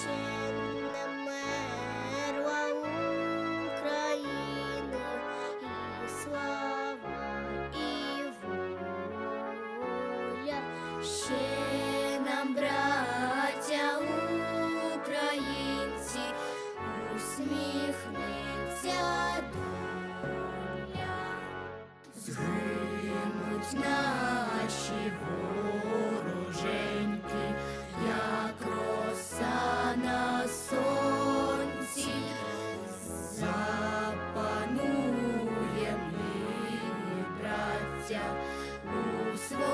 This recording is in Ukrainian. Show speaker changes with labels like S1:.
S1: ще не мерла Україна, і слава, і воля, ще нам, браття українці, усміхнеться доля. Згинуть наші вороженьки, 家，无。